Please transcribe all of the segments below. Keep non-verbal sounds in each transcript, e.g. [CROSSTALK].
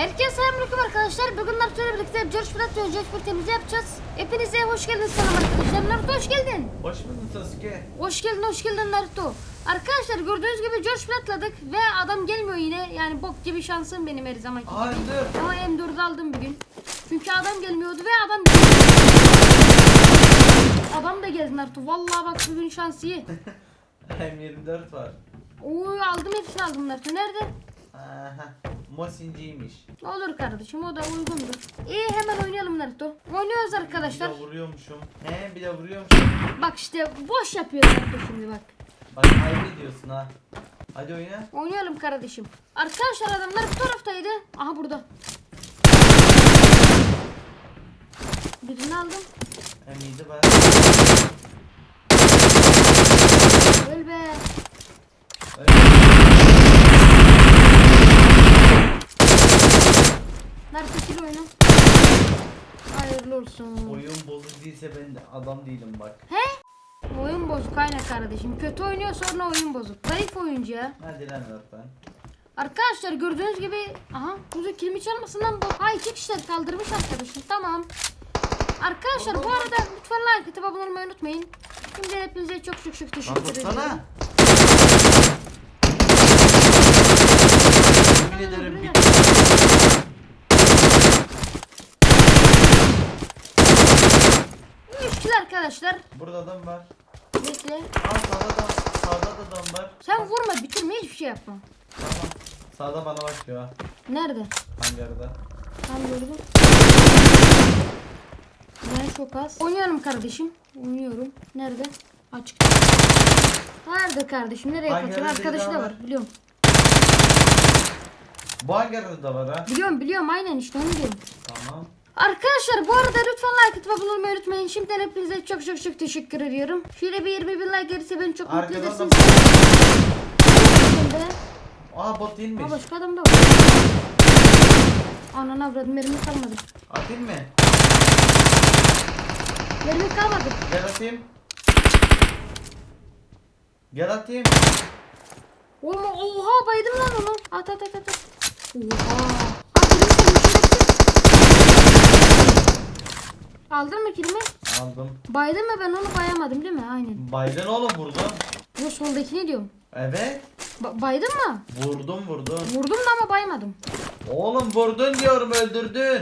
Herkese selamünaleyküm arkadaşlar. Bugün Naruto'yla birlikte George Flat ve George Flat temizliği yapacağız. Hepinize hoş geldiniz selam arkadaşlar. Naruto hoş geldin. Hoş buldun Sasuke. Hoş geldin, hoş geldin Naruto. Arkadaşlar gördüğünüz gibi George Flat'ladık ve adam gelmiyor yine. Yani bok gibi şansım benim her zaman. Aa dur. Ama M4'ü aldım bugün. Çünkü adam gelmiyordu ve adam Adam da geldi Naruto. Vallahi bak bugün şans iyi. [LAUGHS] M24 var. Oy aldım hepsini aldım Naruto. Nerede? Aha. Mosinciymiş. Olur kardeşim o da uygundur. İyi hemen oynayalım Naruto. Oynuyoruz arkadaşlar. Bir de vuruyormuşum. He bir de vuruyormuşum. Bak işte boş yapıyor Naruto şimdi bak. Bak ayıp ediyorsun ha. Hadi oyna. Oynayalım kardeşim. Arkadaşlar adamlar bu taraftaydı. Aha burada. Birini aldım. M7 var. Öl be. Naruto sil oyunu. Hayırlı olsun. Oyun bozuk değilse ben de adam değilim bak. He? Oyun bozuk aynen kardeşim. Kötü oynuyor sonra oyun bozuk. Zayıf oyuncu ya. Hadi lan öğretmen. Arkadaşlar gördüğünüz gibi aha kuzu kilimi çalmasından bu. Ay iki kişiler kaldırmış arkadaşım tamam. Arkadaşlar bu arada lütfen like atıp abone olmayı unutmayın. Şimdi hepinize çok çok çok teşekkür ederim. Yemin ederim bir Kişi arkadaşlar. Burada adam var. Bekle. Aa sağda da sağda da adam var. Sen vurma bitirme hiçbir şey yapma. Tamam. Sağda bana bakıyor ha. Nerede? Hangarda. Tam gördüm. Ben çok az. Oynuyorum kardeşim. Oynuyorum. Nerede? Açık. Nerede kardeşim? Nereye kaçıyorsun? yerde Arkadaşı da var? var. Biliyorum. Bu hangarda da var ha. Biliyorum biliyorum aynen işte onu diyorum. Tamam. Arkadaşlar bu arada lütfen like atıp abone olmayı unutmayın. Şimdiden hepinize çok çok çok teşekkür ediyorum. Şöyle bir 20 bin like gelirse beni çok mutlu Arkadan edersiniz. Aa bot değilmiş. Aa başka adam da var. Ananı avradım mermi kalmadı. Atayım mı? Mermi kalmadı. Gel atayım. Gel atayım. Oğlum oha baydım lan onu. At at at at. at. Oha. At kilimi senin şerefsiz. Aldın mı kilimi? Aldım. Baydın mı ben onu bayamadım değil mi? Aynen. Baydın oğlum vurdum. Bu soldakini diyorum. Evet. Ba- baydın mı? Vurdum vurdum. Vurdum da ama baymadım. Oğlum vurdun diyorum öldürdün.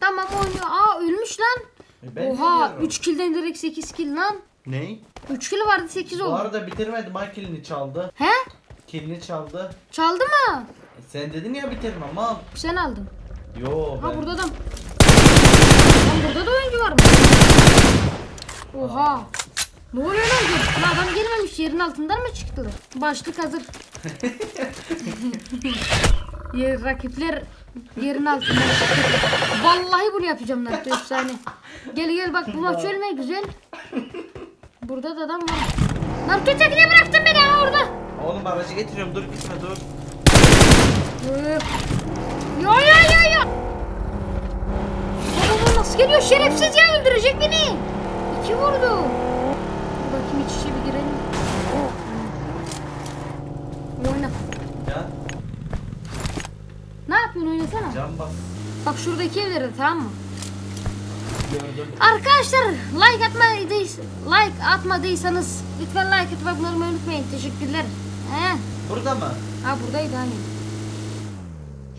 Tamam oynuyor. Aa ölmüş lan. E ben Oha ne diyorum? 3 killden direkt 8 kill lan. Ney? 3 kill vardı 8 Bu oldu. arada bitirmedim ha kilini çaldı. He? Kilini çaldı. Çaldı mı? E sen dedin ya bitirmem mal. Sen aldın. Yo ben. Ha burada adam. Lan burada da oyuncu var mı? Oha. Ne oluyor lan? Lan adam gelmemiş. Yerin altından mı çıktılar? Başlık hazır. [LAUGHS] Yer, rakipler yerin altından çıktı. Vallahi bunu yapacağım Naruto efsane. Gel gel bak bu maç ölme güzel. Burada da adam var. Naruto tekne bıraktın beni ha orada. Oğlum aracı getiriyorum dur gitme dur. Yo yo yo yo. Baba nasıl geliyor şerefsiz ya öldürecek beni. İki vurdu. Bakayım iç içe bir girelim. Oh. Oyna. Can. Ne yapıyorsun oynasana. Can bas. Bak şuradaki evlere tamam mı? Gördüm. Arkadaşlar like atmadıysanız, like atmadıysanız lütfen like olmayı unutmayın. Teşekkürler. He. Burada mı? Ha buradaydı hani.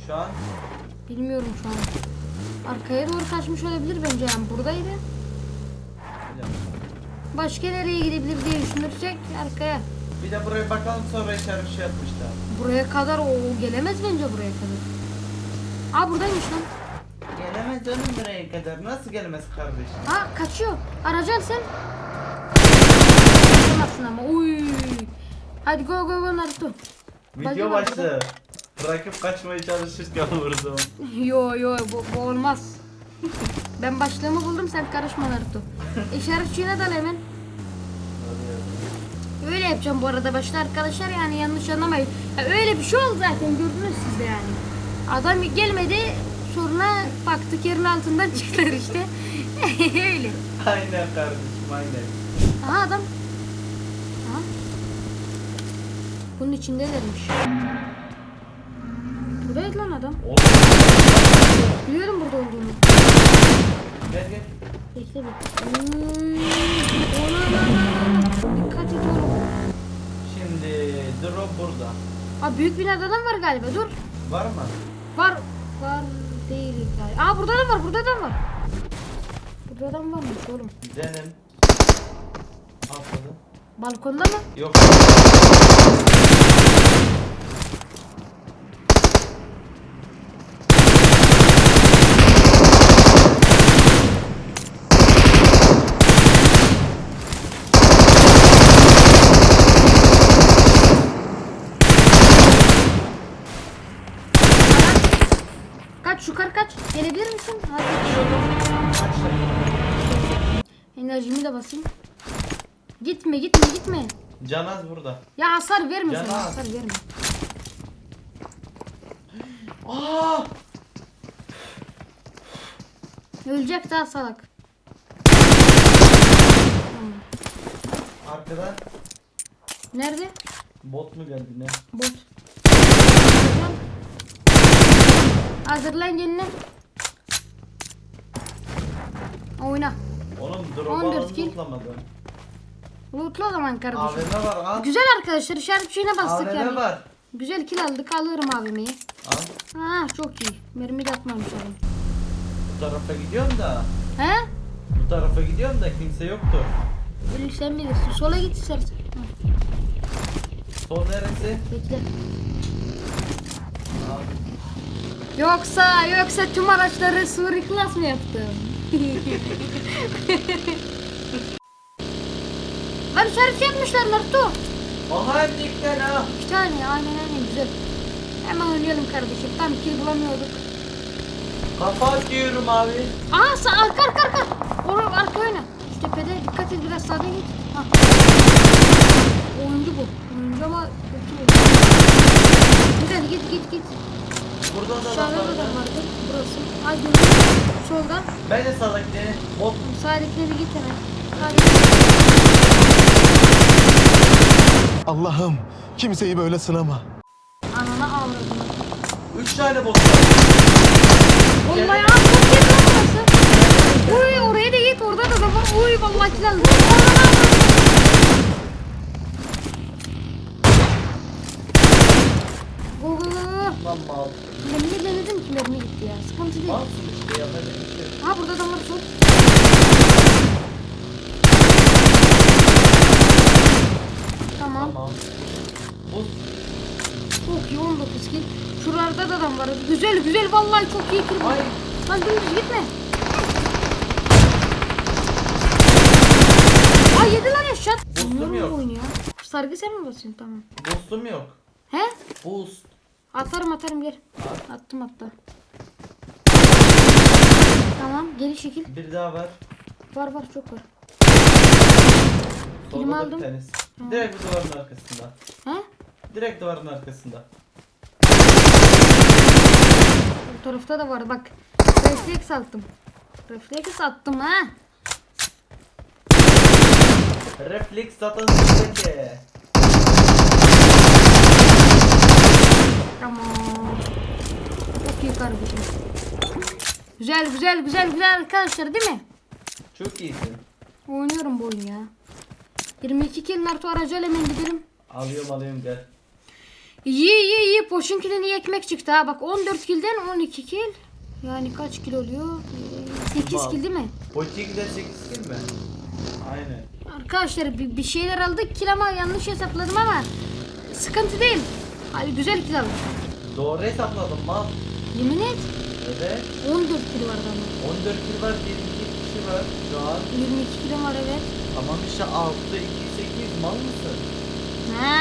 Şu an. Bilmiyorum şu an. Arkaya doğru kaçmış olabilir bence yani buradaydı. Başka nereye gidebilir diye düşünürsek arkaya. Bir de buraya bakalım sonra içeri bir şey atmışlar. Buraya kadar o gelemez bence buraya kadar. Aa buradaymış lan. Gelemez canım buraya kadar. Nasıl gelemez kardeşim? Ha kaçıyor. Aracan sen. Kaçamazsın ama. Uy. Hadi go go go Naruto. Video başladı. Bırakıp kaçmaya çalışırken vurdum. [LAUGHS] Yo yo bu, bu olmaz. [LAUGHS] Ben başlığımı buldum sen karışma Naruto. [LAUGHS] İşaretçiğine dal hemen. Öyle yapacağım bu arada başta arkadaşlar yani yanlış anlamayın. Ya öyle bir şey oldu zaten gördünüz siz de yani. Adam gelmedi sonra baktık yerin altından çıktılar işte. öyle. aynen kardeşim aynen. Aha adam. Aha. Bunun içindelermiş. Buradaydı lan adam. Oğlum. Biliyorum burada olduğunu. Gel gel. Bekle bir. Uy, ona, ona, ona, ona. Dikkat et oğlum. Şimdi drop burada. Aa büyük binada adam var galiba. Dur. Var mı? Var. Var değil galiba. Aa burada da var. Burada da var. Burada adam varmış oğlum. Gidelim. Atladım. Balkonda mı? Yok. Kaç yukarı kaç. Gelebilir misin? Hadi. Enerjimi de basayım. Gitme gitme gitme. Canaz burada. Ya hasar verme sen Yalan. hasar verme. Aa! Ölecek daha salak. Arkadan Nerede? bot mu geldi ne? Bot. Hazırlan kendini. Oyna. Oğlum drop 14 alanı kill. tutlamadım. Lootla o zaman kardeşim. AVM var al. Güzel arkadaşlar işaret şeyine bastık AVM yani. var. Güzel kill aldık alırım AVM'yi. Al. Ha çok iyi. Mermi de atmamış oğlum. Bu tarafa gidiyorum da. He? Bu tarafa gidiyorum da kimse yoktur. Öyle sen bilirsin. Sola git istersen. Ha, Sol neresi? bekle. Al. Yoksa yoksa tüm araçları Suri Klas mı yaptım? Lan [LAUGHS] işaret yapmışlar Naruto. Aha tane ha. İki tane aynen aynen güzel. Hemen oynayalım kardeşim. Tam kill bulamıyorduk. Kafa atıyorum abi. Aa sağ arka arka arka. Oraya arka oyna. Şu tepede dikkat et biraz sağdan git. Ha. Oyuncu bu. Oyuncu ama kötü. Güzel git git git. Buradan da Aşağıda adam da var. vardı. Burası. Ay gördüm. Solda. Ben de sağdakini. Bot. Sağdakine bir git hemen. Hadi. Allah'ım kimseyi böyle sınama. Anana avradım. Üç tane bot var. Vallahi ya çok lan burası. Uy oraya da git orada da var. Uy vallahi kill aldım. Anana avradım. Lan mal. Mermi denedim ki mermi gitti ya. Sıkıntı değil. Malsın işte yok. Ha burada adam var çok. Tamam. Tamam. Bu Çok iyi 19 kill. Şuralarda da adam var. Güzel güzel vallahi çok iyi kill. Ay. Lan dümdüz gitme. Ay yedi lan eşat. Boostum yok. ya. Sargı sen mi basıyorsun tamam. boostum yok. He? Boost. Atarım atarım gel. Attım hatta. Tamam geri çekil. Bir daha var. Var var çok var. Solda Elimi da aldım. bir tanesi. Direkt bu duvarın arkasında. He? Direkt duvarın arkasında. Bu tarafta da var bak. Refleks attım. Refleks attım ha. Refleks zaten sizdeki. Tamam. Çok iyi kardeşim. Güzel güzel güzel güzel arkadaşlar değil mi? Çok iyisin. Oynuyorum bu oyunu ya. 22 kill Naruto aracıyla hemen gidelim. Alıyorum alıyorum gel. İyi iyi iyi. Poşinkiden iyi ekmek çıktı ha. Bak 14 killden 12 kill. Yani kaç kill oluyor? 8 Bak. kill değil mi? Poçiki'den 8 kill mi? Aynen. Arkadaşlar bir, bir şeyler aldık kill ama yanlış hesapladım ama sıkıntı değil. Hadi güzel aldık. Doğru hesapladım mal. Yemin et. Evet. 14 kill var adamın. 14 kill var, 22 kişi var şu an. 22 kill var evet. Tamam işte 6, 2, 8 mal mısın? Ha,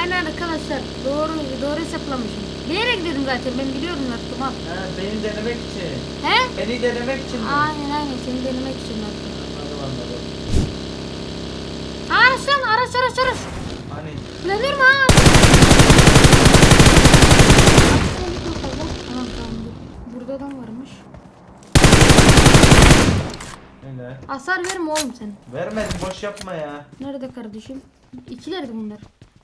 aynen arkadaşlar. Doğru doğru hesaplamışım. Bilerek dedim zaten ben biliyorum Naruto. al. Ha, beni denemek için. He? Beni denemek için mi? Aynen aynen seni denemek için Naruto. Anladım anladım. Araç lan araç araç araç. Hani mı ha? Öyle. Hasar verme oğlum sen. Vermedim boş yapma ya. Nerede kardeşim? İkilerdi bunlar.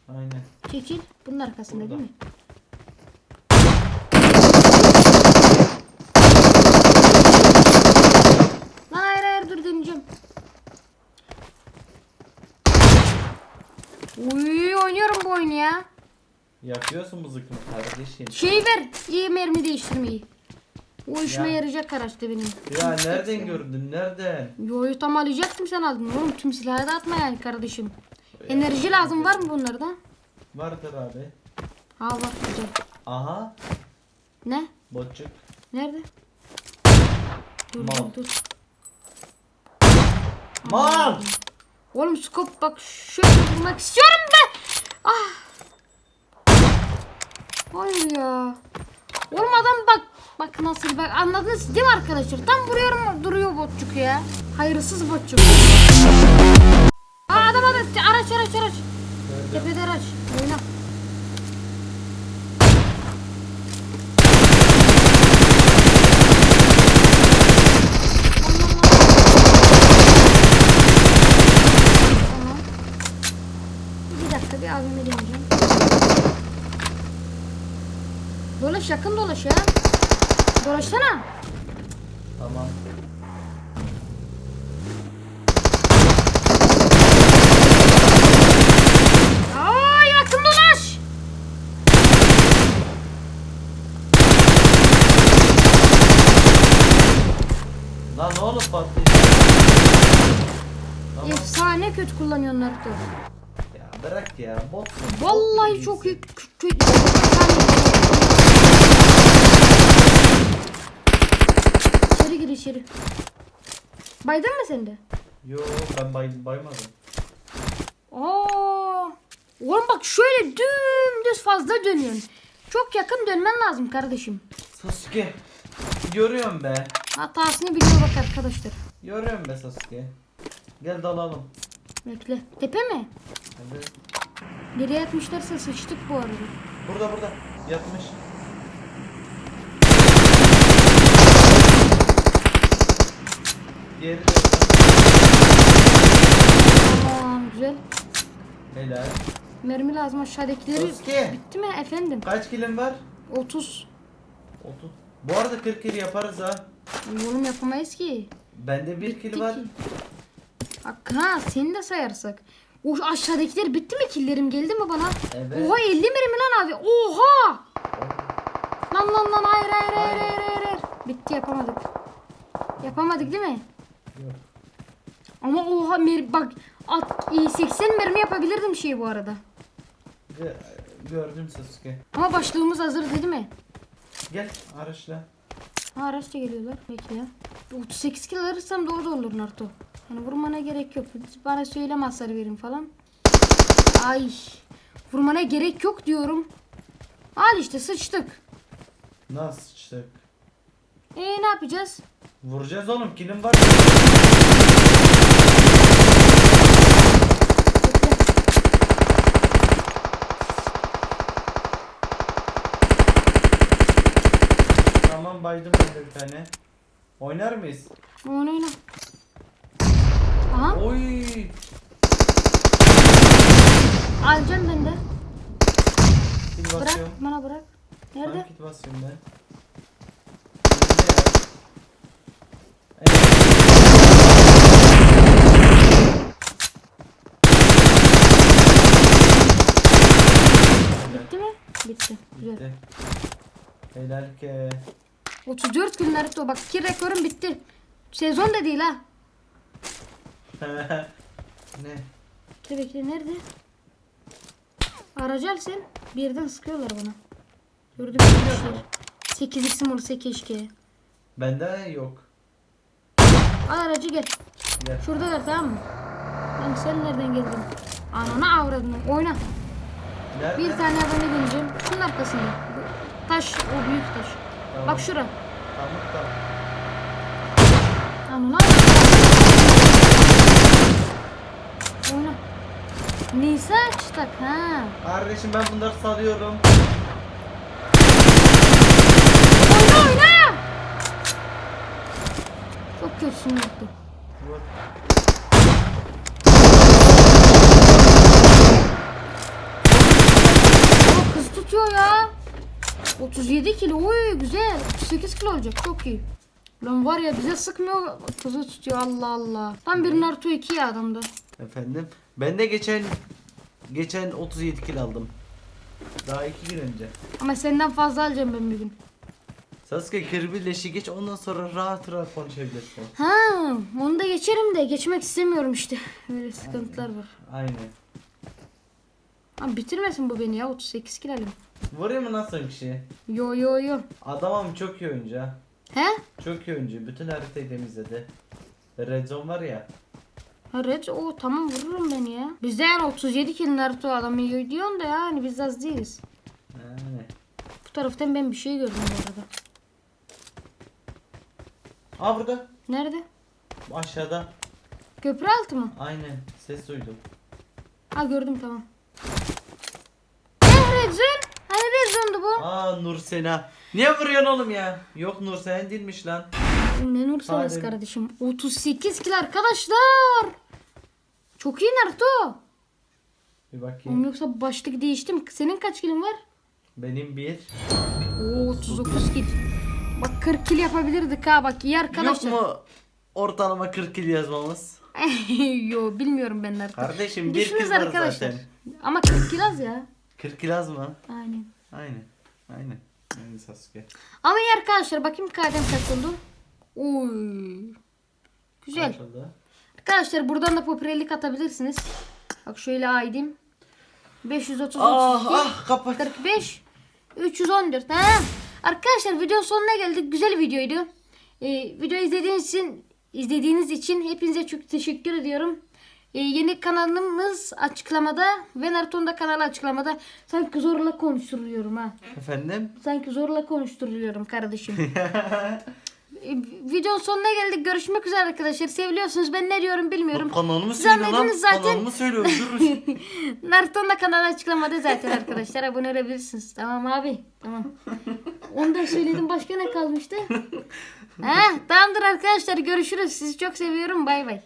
Aynen. Çekil. Bunun arkasında Burada. değil mi? Lan hayır hayır dur deneyeceğim. Uy oynuyorum bu oyunu ya. Yapıyorsun bu zıkkımı kardeşim. Şey ver. iyi mermi değiştirmeyi. O işime Ya. yarayacak araçtı benim. Ya nereden gördün? Nereden? Yo yo tam alacaktım sen aldın oğlum. Tüm silahı da atma yani kardeşim. Enerji lazım var mı bunlarda? Vardır abi. Ha var güzel. Aha. Ne? Botçuk. Nerede? Dur Mal. dur dur. Mal! Oğlum skop bak şöyle vurmak istiyorum ben. Ah. Hayır ya. Oğlum adam bak. Bak nasıl bak anladınız değil mi arkadaşlar? Tam vuruyorum duruyor botçuk ya. Hayırsız botçuk. Aa adam adam araç araç araç. Tepede araç. Oyna. Dakika bir abime deneyeceğim. Dolaş yakın dolaş ya. Dolaşsana. Tamam. Aa yakın dolaş. Lan oğlum patlayacak? Tamam. Efsane kötü kullanıyorsun Naruto. Ya bırak ya. Bot. Vallahi çok iyi. kötü. İçeri gir içeri. Baydın mı sen de? Yo ben bay, baymadım. Aa. Oğlum bak şöyle dümdüz fazla dönüyorsun. Çok yakın dönmen lazım kardeşim. Sasuke. Yoruyorum be. Hatasını biliyor bak arkadaşlar. Yoruyorum be Sasuke. Gel dalalım. Bekle. Tepe mi? Hadi. Nereye atmışlarsa sıçtık bu arada. Burada burada. Yatmış. Diğeri de Tamam güzel. Helal. Mermi lazım aşağıdakileri. Sasuke. Bitti mi efendim? Kaç kilim var? 30. 30. Bu arada 40 kill yaparız ha. Oğlum yapamayız ki. Bende 1 Bitti kill var. ki. Bak ha seni de sayarsak. O aşağıdakiler bitti mi? Killerim geldi mi bana? Evet. Oha 50 mermi lan abi. Oha! Lan lan lan hayır hayır hayır hayır hayır. hayır. Bitti yapamadık. Yapamadık değil mi? Yok. Ama oha mer bak at, e, 80 mermi yapabilirdim şey bu arada. Gö- Gördüm Sasuke. Ama başlığımız hazır değil mi? Gel araçla. Ha araçla geliyorlar. Bekle. 38 kill alırsam doğru olur Naruto. Yani vurmana gerek yok. Bana söyleme hasar verin falan. Ay. Vurmana gerek yok diyorum. Al işte sıçtık. Nasıl sıçtık? E ne yapacağız? Vuracağız oğlum kilim var. Tamam baydım ben de bir tane. Oynar mıyız? Oyna oyna. Aha Oy. alacağım ben de. Bırak basıyorum. bana bırak. Nerede? Ben kit basıyorum ben. Önünde ya. Evet. Bitti mi? Bitti. Helal ki. 34 gün Naruto. Bak ki rekorum bitti. Sezon da değil ha. [LAUGHS] ne? Bekle bekle nerede? Aracı al sen. Bir yerden sıkıyorlar bana. Gördüm bir şey. 8x'im olsa keşke. Bende yok. Al aracı gel. Gel. Şuradalar tamam mı? Lan sen nereden geldin? Anana avradını. Oyna. Nerede? Bir tane adamı deneyeceğim. Şunun arkasında. Taş. O büyük taş. Tamam. Bak şura. Tamam tamam. Anana avradını. Oyna. Nisa çıtak ha. Kardeşim ben bunları salıyorum. Oyna oyna. Çok kötüsün yaptı. Vur. 37 kilo. Oy güzel. 38 kilo olacak. Çok iyi. Lan var ya bize sıkmıyor. Kızı tutuyor Allah Allah. Tam bir Naruto 2 ya adamda. Efendim? Ben de geçen geçen 37 kilo aldım. Daha 2 gün önce. Ama senden fazla alacağım ben bir gün. Sasuke Kirby'leşi geç ondan sonra rahat rahat konuşabilirsin. Ha, onu da geçerim de geçmek istemiyorum işte. Öyle sıkıntılar var. Aynen. Abi bitirmesin bu beni ya 38 kilo alayım. Vuruyor mu nasıl bir şey? Yo yo yo. Adamım çok iyi oyuncu ha. He? Çok iyi oyuncu. Bütün haritayı temizledi. Red Zone var ya. Ha Red o tamam vururum beni ya. Bizde yani 37 kilo Naruto adam yiyor diyorsun da yani biz az değiliz. Yani. Bu taraftan ben bir şey gördüm bu arada. Aa burada. Nerede? Aşağıda. Köprü altı mı? Aynen. Ses duydum. Ha gördüm tamam. Eh Red Zone. Hani Zone'du bu? Aa Nur Sena. Niye vuruyorsun oğlum ya? Yok Nur Sena değilmiş lan. Ne Nur Seves Hadi. kardeşim. 38 kilo arkadaşlar. Çok iyi Naruto. Bir Oğlum bakayım. yoksa başlık değiştim. Senin kaç kilin var? Benim bir. Oo 39 kil. Bak 40 kil yapabilirdik ha bak iyi Yok arkadaşlar. mu ortalama 40 kilo yazmamız? [LAUGHS] Yo bilmiyorum ben Naruto. Kardeşim bir Düşünürüz kız var zaten. Ama 40 kil az ya. 40 kilo az mı? Aynen. Aynen. Aynen. Aynen Sasuke. Ama iyi arkadaşlar bakayım kadem kaç oldu. Oy. Güzel. Kaç oldu? Arkadaşlar buradan da popülerlik atabilirsiniz. Bak şöyle aydım. 530 Ah 32, ah kapat. 45 314. Ha. Arkadaşlar videonun sonuna geldik. Güzel videoydu. Ee, video izlediğiniz için izlediğiniz için hepinize çok teşekkür ediyorum. Ee, yeni kanalımız açıklamada ve Naruto'nun da kanalı açıklamada. Sanki zorla konuşturuyorum ha. Efendim? Sanki zorla konuşturuyorum kardeşim. [LAUGHS] Ee, videonun sonuna geldik. Görüşmek üzere arkadaşlar. Seviliyorsunuz. Ben ne diyorum bilmiyorum. Kanalımı söyle lan. zaten. Kanalımı söyle öldürürüz. Naruto'nun da kanalı açıklamada zaten arkadaşlar. Abone olabilirsiniz. Tamam abi. Tamam. Onu da söyledim. Başka ne kalmıştı? [LAUGHS] ha, tamamdır arkadaşlar. Görüşürüz. Sizi çok seviyorum. Bay bay.